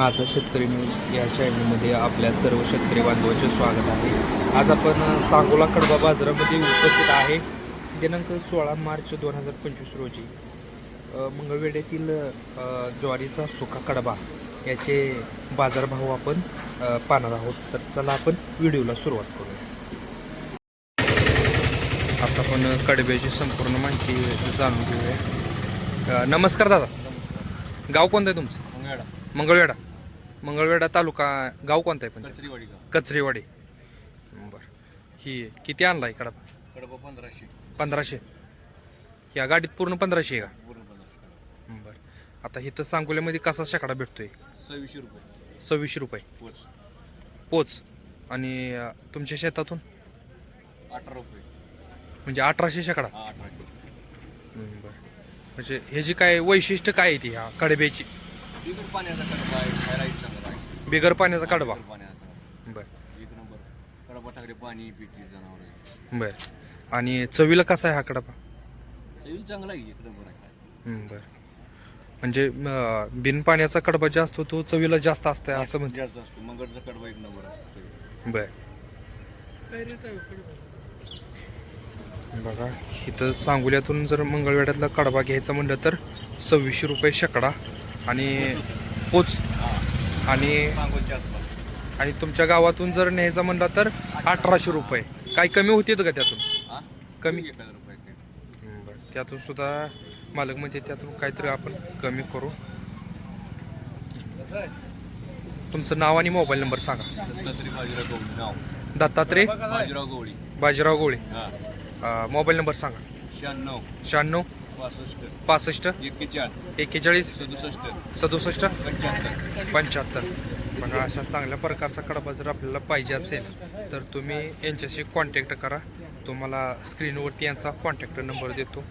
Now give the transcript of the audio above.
माझा शेतकरी न्यूज या चॅनलमध्ये आपल्या सर्व शेतकरी बांधवांचे स्वागत आहे. आज आपण सांगोला कडबा बाजारामध्ये उपस्थित आहे. दिनांक सोळा मार्च दोन हजार पंचवीस रोजी. अ, ज्वारीचा सुका कडबा याचे बाजारभाव आपण पाहणार आहोत. तर चला आपण व्हिडिओला सुरुवात करूया. आता आपण कडब्याची संपूर्ण माहिती जाणून घेऊया. नमस्कार दादा. गाव कोणतं आहे तुमचं? मंगळवेढा. मंगळवेढा. मंगळवेढा तालुका गाव कोणतं आहे पण? कचरीवाडी गाव. कचरेवाडी. बरं. ही किती आणला आहे कडा कडबा पंधराशे. पंधराशे. या गाडीत पूर्ण पंधराशे आहे पूर्ण पंधराशे. का बरं. आता इथं सांगोल्यामध्ये कसा शेकडा भेटतोय? सव्वीसशे रुपये. सव्वीसशे रुपये. पोच. पोच. आणि अं, तुमच्या शेतातून? अठरा रुपये. म्हणजे अठराशे शेकडा? हा अठराशे. बरं. म्हणजे हे जी काय वैशिष्ट्य काय आहे ती ह्या कडब्याची? पाण्याचा कडबा आहे खायला बिगर पाण्याचा पाण्याचा बरं. एक नंबर. कडबा टाकले पाणी पिकी जनावर. आहे बरं. आणि चवीला कसा आहे हा कडबा चवील चांगला आहे एक नंबर आहे काय? हं, बरं. म्हणजे अं, बिन पाण्याचा कडबा जो असतो तो चवीला जास्त असतंय असं म्हणते. जास्त असतो. मंगळचा कडबा एक नंबर. बर. बघा इथं सांगोल्यातून जर मंगळवेढ्यातला कडबा घ्यायचा म्हणलं तर सव्वीसशे रुपये शेकडा आणि पोच आणि आसपास आणि तुमच्या गावातून जर न्यायचा म्हणला तर अठराशे रुपये. काही कमी होते का त्यातून? हा? कमी? एक हजार रुपये काय. बरं त्यातून सुद्धा मालक म्हणजे त्यातून काहीतरी आपण कमी करू. तुमचं नाव आणि मोबाईल नंबर सांगा. दत्तात्रय बाजीराव गवळी नाव. दत्तात्रय? बाजीराव गवळी. बाजीराव गोळे हा. मोबाईल नंबर सांगा. शहाण्णव. शहाण्णव. पासष्ट. एक्केचाळीस. सदुसष्ट. सदुसष्ट? पंच्याहत्तर. पंच्याहत्तर. बघा अशा चांगल्या प्रकारचा कडबा जर आपल्याला पाहिजे असेल तर तुम्ही यांच्याशी कॉन्टॅक्ट करा. तुम्हाला स्क्रीनवरती यांचा कॉन्टॅक्ट नंबर देतो.